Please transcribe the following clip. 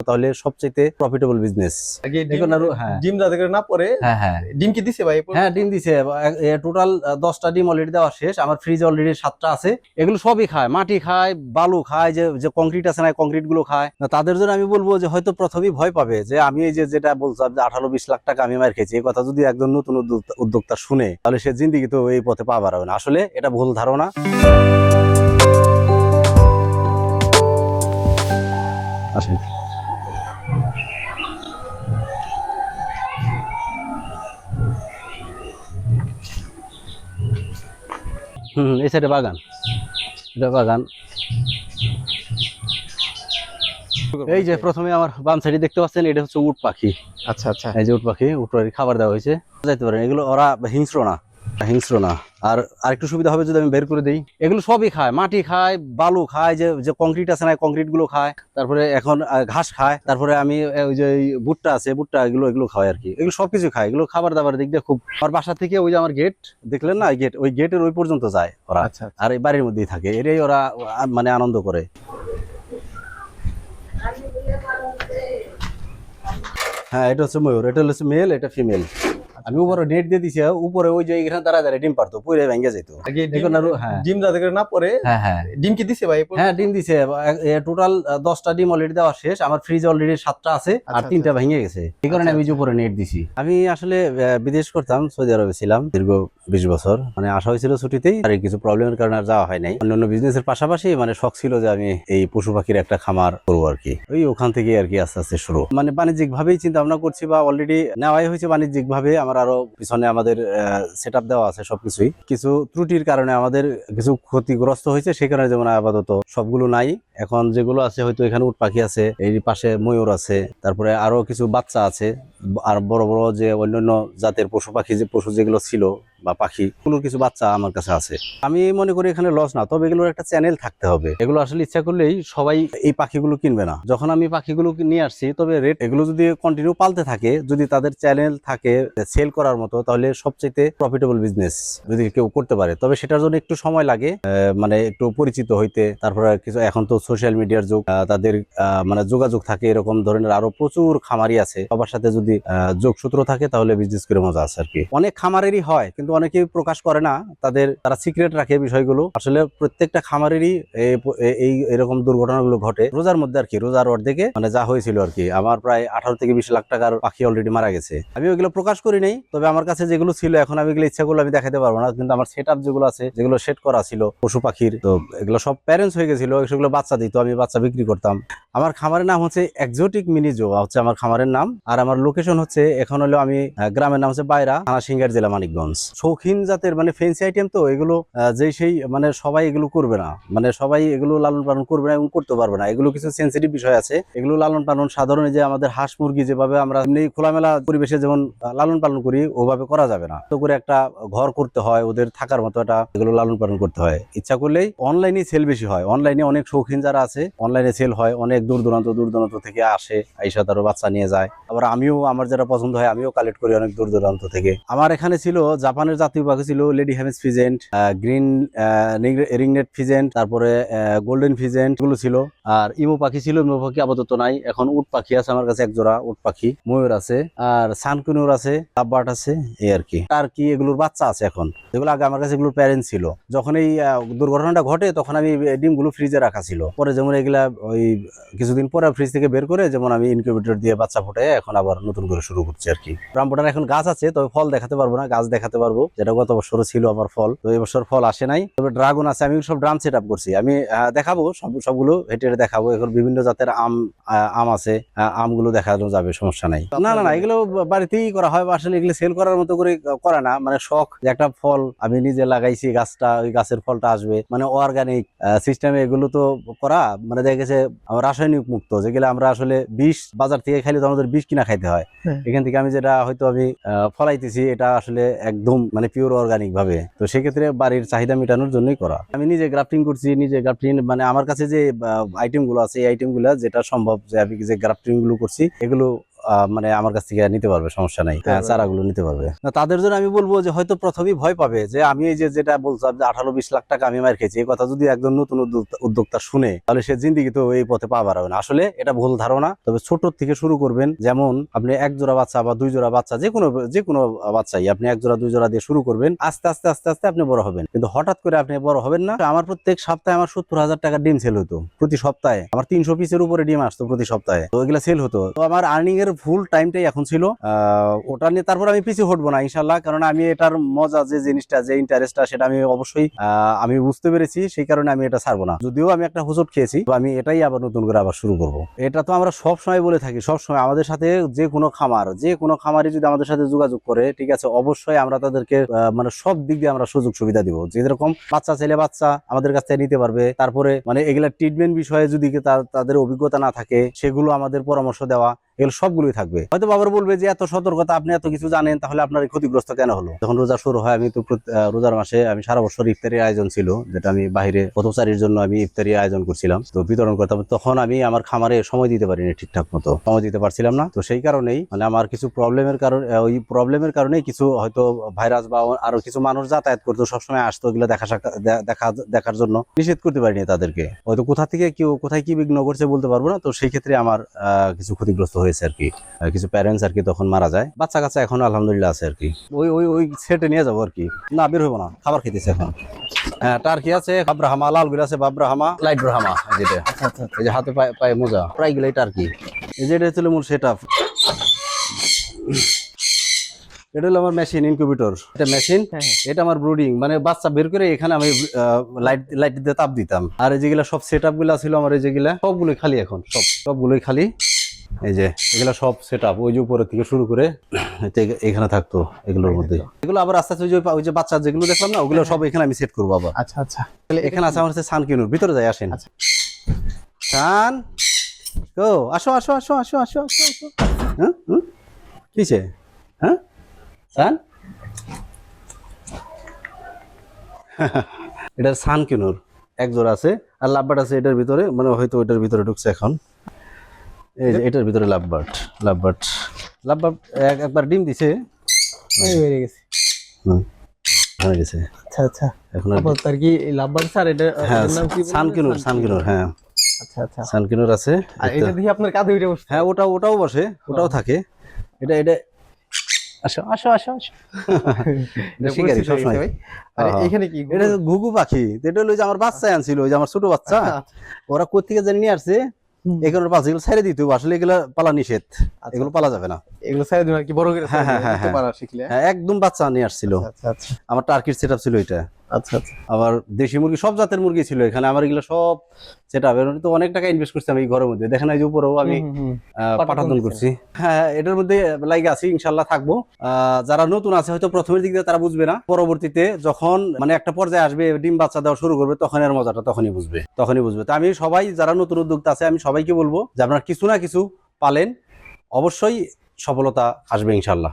তাহলে সবচেয়ে profitable business এখন আরও হ্যাঁ। ডিম যাতে করে না পরে হ্যাঁ হ্যাঁ। ডিম কি দিছে ভাই? হ্যাঁ ডিম দিছে। টোটাল দশটা ডিম অলরেডি দেওয়া শেষ। আমার ফ্রিজ অলরেডি সাতটা আছে। এগুলো সবই খায়। মাটি খায় বালু খায় যে যে কংক্রিট আছে না কংক্রিটগুলো খায়। তাদের জন্য আমি বলব যে হয়তো প্রথমেই ভয় পাবে যে আমি এই যে যেটা বলছিলাম যে আঠারো বিশ লাখ টাকা আমি মার খেয়েছি এই কথা যদি একজন নতুন উদ্যোক্তা- উদ্যোক্তা শুনে তাহলে সে জিন্দিগি তো এই পথে পা বাড়াবে না। আসলে এটা ভুল ধারণা। আসেন। হুম এই সাইডে বাগান। এটা বাগান। এই যে প্রথমে আমার বাম সাইডে দেখতে পাচ্ছেন এটা হচ্ছে উট পাখি। আচ্ছা আচ্ছা। এই যে উট পাখি উট পাখি খাবার দেওয়া হয়েছে। যাইতে পারেন এগুলো ওরা হিংস্র না। হিংস্র না। আর আরেকটু সুবিধা হবে যদি আমি বের করে দিই। এগুলো সবই খায় মাটি খায় বালু খায় যে যে কংক্রিট আছে না কংক্রিটগুলো খায়। তারপরে এখন আহ, ঘাস খায় তারপরে আমি ওই যে ভুট্টা আছে ভুট্টা এগুলো এগুলো খায় আর কি এগুলো সবকিছু খায় এগুলো খাবার দাবার দিক দিয়ে খুব আমার বাসা থেকে ওই যে আমার গেট দেখলেন না? গেট ওই গেটের ওই পর্যন্ত যায় ওরা। আচ্ছা আর এই বাড়ির মধ্যেই থাকে এটাই ওরা মানে আনন্দ করে। হ্যাঁ এটা হচ্ছে ময়ূর এটা হচ্ছে মেল এটা ফিমেল আমি উপরে নেট দিয়ে দিছি উপরে ওই যে এখানে দাঁড়া দাঁড়া ডিম পারতো পুরে ভেঙে যেত এখন আরও হ্যাঁ। ডিম যাতে করে না পরে হ্যাঁ হ্যাঁ। ডিম কি দিছে ভাই? হ্যাঁ ডিম দিছে। টোটাল দশটা ডিম অলরেডি দেওয়া শেষ। আমার ফ্রিজ অলরেডি সাতটা আছে আর আচ্ছা, তিনটা ভেঙে গেছে। এই কারণে আমি উপরে নেট দিছি। আমি আসলে বিদেশ করতাম সৌদি আরবে ছিলাম দীর্ঘ বিশ বছর। মানে আসা হয়েছিল ছুটিতেই আর কিছু প্রবলেমের কারণে আর যাওয়া হয় নাই। অন্যান্য বিজনেসের পাশাপাশি মানে শখ ছিল যে আমি এই পশু পাখির একটা খামার করব আর কি। ওই ওখান থেকে আর কি আস্তে আস্তে শুরু। মানে বাণিজ্যিক ভাবেই চিন্তা ভাবনা করছি বা অলরেডি নেওয়াই হয়েছে বাণিজ্যিক ভাবে আমার আরও পিছনে আমাদের সেট দেওয়া আছে সবকিছুই। কিছু ত্রুটির কারণে আমাদের কিছু ক্ষতিগ্রস্ত হয়েছে, সেই কারণে যেমন আপাতত সবগুলো নাই। এখন যেগুলো আছে, হয়তো এখানে উট পাখি আছে, এই পাশে ময়ূর আছে, তারপরে আরও কিছু বাচ্চা আছে, আর বড় বড় যে অন্যান্য জাতের পশু পাখি যে, পশু যেগুলো ছিল বা পাখি এগুলোর কিছু বাচ্চা আমার কাছে আছে। আমি মনে করি এখানে লস না, তবে এগুলোর একটা চ্যানেল থাকতে হবে। এগুলো আসলে ইচ্ছা করলেই সবাই এই পাখিগুলো কিনবে না। যখন আমি পাখিগুলো নিয়ে আসছি, তবে রেট এগুলো যদি কন্টিনিউ পালতে থাকে, যদি তাদের চ্যানেল থাকে সেল করার মতো, তাহলে সবচেয়ে প্রফিটেবল বিজনেস যদি কেউ করতে পারে। তবে সেটার জন্য একটু সময় লাগে মানে একটু পরিচিত হইতে, তারপরে কিছু এখন তো সোশ্যাল মিডিয়ার যুগ তাদের মানে যোগাযোগ থাকে, এরকম ধরনের আরও প্রচুর খামারি আছে। সবার সাথে যদি যোগসূত্র থাকে, তাহলে বিজনেস করে মজা আছে আর কি। অনেক খামারেরই হয়, কিন্তু অনেকেই প্রকাশ করে না, তাদের, তারা সিক্রেট রাখে বিষয়গুলো। আসলে প্রত্যেকটা খামারেরই এই, এরকম দুর্ঘটনাগুলো ঘটে। রোজার মধ্যে আর কি রোজার অর্ধেকে মানে যা হয়েছিল আর কি আমার প্রায় আঠারো থেকে বিশ লাখ টাকার পাখি অলরেডি মারা গেছে। আমি ওইগুলো প্রকাশ করি নাই, তবে আমার কাছে যেগুলো ছিল, এখন আমি এগুলো ইচ্ছা করলে আমি দেখাতে পারব না। কিন্তু আমার সেট আপ যেগুলো আছে, যেগুলো সেট করা ছিল, পশু পাখির, তো এগুলো সব প্যারেন্টস হয়ে গেছিল, সেগুলো বাচ্চা দিত, আমি বাচ্চা বিক্রি করতাম। আমার খামারের নাম হচ্ছে একজোটিক মিনি জো হচ্ছে আমার খামারের নাম। আর আমার লোকেশন হচ্ছে, এখন হলো আমি গ্রামের নাম হচ্ছে বাইরা থানা সিঙ্গার জেলা মানিকগঞ্জ। শৌখিন জাতের মানে ফেন্সি আইটেম তো, এগুলো যেই সেই মানে সবাই এগুলো করবে না। মানে সবাই এগুলো লালন পালন করবে না এবং করতে পারবে না। এগুলো কিছু সেন্সিটিভ বিষয় আছে। এগুলো লালন পালন সাধারণ যে আমাদের হাঁস মুরগি যেভাবে আমরা এমনি খোলামেলা পরিবেশে যেমন লালন পালন করি, ওভাবে করা যাবে না। তো করে একটা ঘর করতে হয়, ওদের থাকার মতো একটা এগুলো লালন পালন করতে হয়। ইচ্ছা করলেই অনলাইনে সেল বেশি হয়। অনলাইনে অনেক শৌখিন যারা আছে অনলাইনে সেল হয়, অনেক দূর দূরান্ত দূর দূরান্ত থেকে আসে, আইসা তারও বাচ্চা নিয়ে যায়। আবার আমিও, আমার যারা পছন্দ হয়, আমিও কালেক্ট করি অনেক দূর দূরান্ত থেকে। আমার এখানে ছিল জাপানের জাতীয় পাখি ছিল লেডি হ্যামেস ফিজেন্ট গ্রিন রিংনেট ফিজেন্ট, তারপরে গোল্ডেন ফিজেন্টগুলো ছিল। আর ইমো পাখি ছিল, ইমো পাখি আপাতত নাই। এখন উট পাখি আছে আমার কাছে এক জোড়া উট পাখি। ময়ূর আছে। আর সানকুনুর আছে লাভবার্ড আছে, এই আর কি। আর কি এগুলোর বাচ্চা আছে এখন। যেগুলো আগে আমার কাছে এগুলোর প্যারেন্ট ছিল। যখন এই দুর্ঘটনাটা ঘটে, তখন আমি ডিমগুলো ফ্রিজে রাখা ছিল। পরে যেমন এগুলা ওই কিছুদিন পরে ফ্রিজ থেকে বের করে, যেমন আমি ইনকিউবেটর দিয়ে বাচ্চা ফুটে এখন আবার নতুন করে শুরু করছি আর কি। রামবোটার এখন গাছ আছে, তবে ফল দেখাতে পারব না। গাছ দেখাতে পারব যেটা গত বছরও ছিল আমার ফল। তো এই বছর ফল আসে নাই। তবে ড্রাগন আছে আমি সব ড্রাম সেট আপ করছি। আমি দেখাবো সব সবগুলো হেঁটে হেঁটে দেখাবো। এখন বিভিন্ন জাতের আম আম আছে আমগুলো দেখানো যাবে সমস্যা নাই। না না না এগুলো বাড়িতেই করা হয় আসলে এগুলো সেল করার মতো করে করে না। মানে শখ যে একটা ফল আমি নিজে লাগাইছি গাছটা ওই গাছের ফলটা আসবে। মানে অর্গানিক সিস্টেমে এগুলো তো করা মানে দেখা গেছে রাসায়নিক মুক্ত যেগুলো আমরা আসলে বিষ বাজার থেকে খাইলে তো আমাদের বিষ কিনা খাইতে হয়। হ্যাঁ। এখান থেকে আমি যেটা হয়তো আমি ফলাইতেছি এটা আসলে একদম মানে পিওর অর্গানিক ভাবে। তো সেক্ষেত্রে বাড়ির চাহিদা মেটানোর জন্যই করা। আমি নিজে গ্রাফটিং করছি, নিজে গ্রাফটিং মানে আমার কাছে যে আইটেমগুলো আছে, এই আইটেমগুলো যেটা সম্ভব যে আমি যে গ্রাফটিংগুলো করছি, এগুলো মানে আমার কাছ থেকে নিতে পারবে সমস্যা নাই। হ্যাঁ চারাগুলো নিতে পারবে। না তাদের জন্য আমি বলব যে হয়তো প্রথমেই ভয় পাবে যে আমি এই যে যেটা বলছিলাম যে আঠারো বিশ লাখ টাকা আমি মার খেয়েছি এই কথা যদি একজন নতুন উদ্যোক্তা- উদ্যোক্তা শুনে তাহলে সে জিন্দিগি তো এই পথে পা বাড়াবে না। আসলে এটা ভুল ধারণা। তবে ছোট থেকে শুরু করবেন যেমন আপনি এক জোড়া বাচ্চা বা দুই জোড়া বাচ্চা যে কোনো যে কোনো বাচ্চাই আপনি এক জোড়া দুই জোড়া দিয়ে শুরু করবেন আস্তে আস্তে আস্তে আস্তে আপনি বড় হবেন। কিন্তু হঠাৎ করে আপনি বড় হবেন না। আমার প্রত্যেক সপ্তাহে আমার সত্তর হাজার টাকা ডিম সেল হতো প্রতি সপ্তাহে। আমার তিনশো পিসের উপরে ডিম আসতো প্রতি সপ্তাহে। তো এগুলো সেল হতো। তো আমার আর্নিং এর ফুল টাইমটাই এখন ছিল। ওটা নিয়ে তারপর আমি পিছিয়ে হটবো না ইনশাল্লাহ কারণ আমি এটার মজা, যে জিনিসটা, যে ইন্টারেস্টটা সেটা আমি অবশ্যই আমি বুঝতে পেরেছি, সেই কারণে আমি এটা ছাড়বো না। যদিও আমি একটা হোঁচট খেয়েছি, তো আমি এটাই আবার নতুন করে আবার শুরু করব। এটা তো আমরা সব সময় বলে থাকি, সব সময়। আমাদের সাথে যে কোনো খামার, যে কোনো খামারই যদি আমাদের সাথে যোগাযোগ করে, ঠিক আছে, অবশ্যই আমরা তাদেরকে মানে সব দিক দিয়ে আমরা সুযোগ সুবিধা দিব। যেরকম বাচ্চা ছেলে বাচ্চা আমাদের কাছ থেকে নিতে পারবে, তারপরে মানে এগুলা ট্রিটমেন্ট বিষয়ে যদি তাদের অভিজ্ঞতা না থাকে, সেগুলো আমাদের পরামর্শ দেওয়া এগুলো সবগুলোই থাকবে। হয়তো বাবার বলবে যে, এত সতর্কতা, আপনি এত কিছু জানেন, তাহলে আপনার ক্ষতিগ্রস্ত কেন হলো? যখন রোজা শুরু হয়, আমি তো রোজার মাসে আমি সারা বছর ইফতারির আয়োজন ছিল, যেটা আমি বাইরে পথচারীর জন্য আমি ইফতারি আয়োজন করছিলাম। তো বিতরণ করতাম, তখন আমি আমার খামারে সময় দিতে পারিনি ঠিকঠাক মতো। সময় দিতে পারছিলাম না। তো সেই কারণেই মানে আমার কিছু প্রবলেমের কারণে ওই প্রবলেমের কারণেই কিছু হয়তো ভাইরাস বা আরও কিছু মানুষ যাতায়াত করতো, সবসময় আসতো ওগুলো দেখা দেখা দেখার জন্য। নিষেধ করতে পারিনি তাদেরকে। হয়তো কোথা থেকে কেউ কোথায় কি বিঘ্ন করছে বলতে পারব না। তো সেই ক্ষেত্রে আমার কিছু ক্ষতিগ্রস্ত হয়েছে আর কি। কিছু প্যারেন্টস আর কি তখন মারা যায়। বাচ্চা কাচ্চা এখন আলহামদুলিল্লাহ আছে আর কি। ওই ওই ওই সেটে নিয়ে যাব আর কি। না বের হব না। খাবার খেতেছে এখন। হ্যাঁ টার্কি আছে বাব্রাহামা লালগুলো আছে বাব্রাহামা লাইট ব্রাহামা যেটা। এই যে হাতে পায়ে পায়ে মোজা প্রায় টার্কি। এই যে এটা ছিল মূল সেট আপ এটা হলো আমার মেশিন ইনকিউবেটর এটা মেশিন হ্যাঁ, হ্যাঁ। এটা আমার ব্রুডিং মানে বাচ্চা বের করে এখানে আমি লাইট লাইট দিয়ে তাপ দিতাম। আর এই যেগুলা সব সেট আপগুলা ছিল আমার এই যেগুলা সবগুলোই খালি এখন সব সবগুলোই খালি। এই যে এগুলো সব সেট আপ ওই যে উপরে থেকে শুরু করে এখানে থাকতো এগুলোর মধ্যে। এগুলো আবার আস্তে আস্তে ওই যে বাচ্চা যেগুলো দেখলাম না ওগুলো সব এখানে আমি সেট করব আবার। আচ্ছা আচ্ছা। তাহলে এখানে আছে আমার হচ্ছে সান কিনুর ভিতরে যাই আসেন। আচ্ছা। সান ও আসো আসো আসো আসো আসো আসো আসো। হ্যাঁ? কিসে হ্যাঁ? সান? এটা সান কিনুর এক জোড়া আছে আর লাভবার্ড আছে এটার ভিতরে মানে হয়তো ওইটার ভিতরে ঢুকছে এখন। এই যে এটার ভিতরে লাভবার্ড লাভবার্ড লাভবার্ড এক- একবার ডিম দিছে। এই বেরিয়ে গেছে। হুম হয়ে গেছে। আচ্ছা আচ্ছা। এখন আর- কি স্যার এটা হ্যাঁ নাম কি বললেন? সানকিনুর সানকিনুর। হ্যাঁ। আচ্ছা আচ্ছা। সানকিনুর আছে। আর এটা দেখি আপনার কাঁধে উঠে বসছে। হ্যাঁ ওটা ওটাও বসে ওটাও থাকে। এটা এটা আসো আসো আসো আসো। শিকারি সবসময়। এখানে কি এটা ঘুঘু পাখি। এটা হলো যে আমার বাচ্চা আনছিল ওই যে আমার ছোট বাচ্চা। ওরা কোথেকে জানি নিয়ে আসছে হুম। এগুলো বাচ্চা এগুলো ছেড়ে দিতে হবে। আসলে এগুলো পালা নিষেধ। আচ্ছা। এগুলো পালা যাবে না। এগুলো ছেড়ে দিন আর কি বড় করে হ্যাঁ, হ্যাঁ, হ্যাঁ, শিখলে। হ্যাঁ একদম বাচ্চা নিয়ে আসছিল। আচ্ছা আচ্ছা আমার টার্কির সেট ছিল এটা আচ্ছা আচ্ছা। আবার দেশি মুরগি সব জাতের মুরগি ছিল এখানে। আমার এগুলো সব সেট আপ তো অনেক টাকা ইনভেস্ট করছি আমি ঘরের মধ্যে। দেখেন এই যে উপরেও আমি পাঠাতন করছি। হ্যাঁ এটার মধ্যে লাইগে আছি ইনশাল্লাহ থাকব। যারা নতুন আছে হয়তো প্রথমের দিক দিয়ে তারা বুঝবে না। পরবর্তীতে যখন মানে একটা পর্যায়ে আসবে ডিম বাচ্চা দেওয়া শুরু করবে তখন এর মজাটা তখনই বুঝবে। তখনই বুঝবে। তো আমি সবাই যারা নতুন উদ্যোক্তা আছে আমি সবাইকে বলব যে আপনারা কিছু না কিছু পালেন। অবশ্যই সফলতা আসবে ইনশাল্লাহ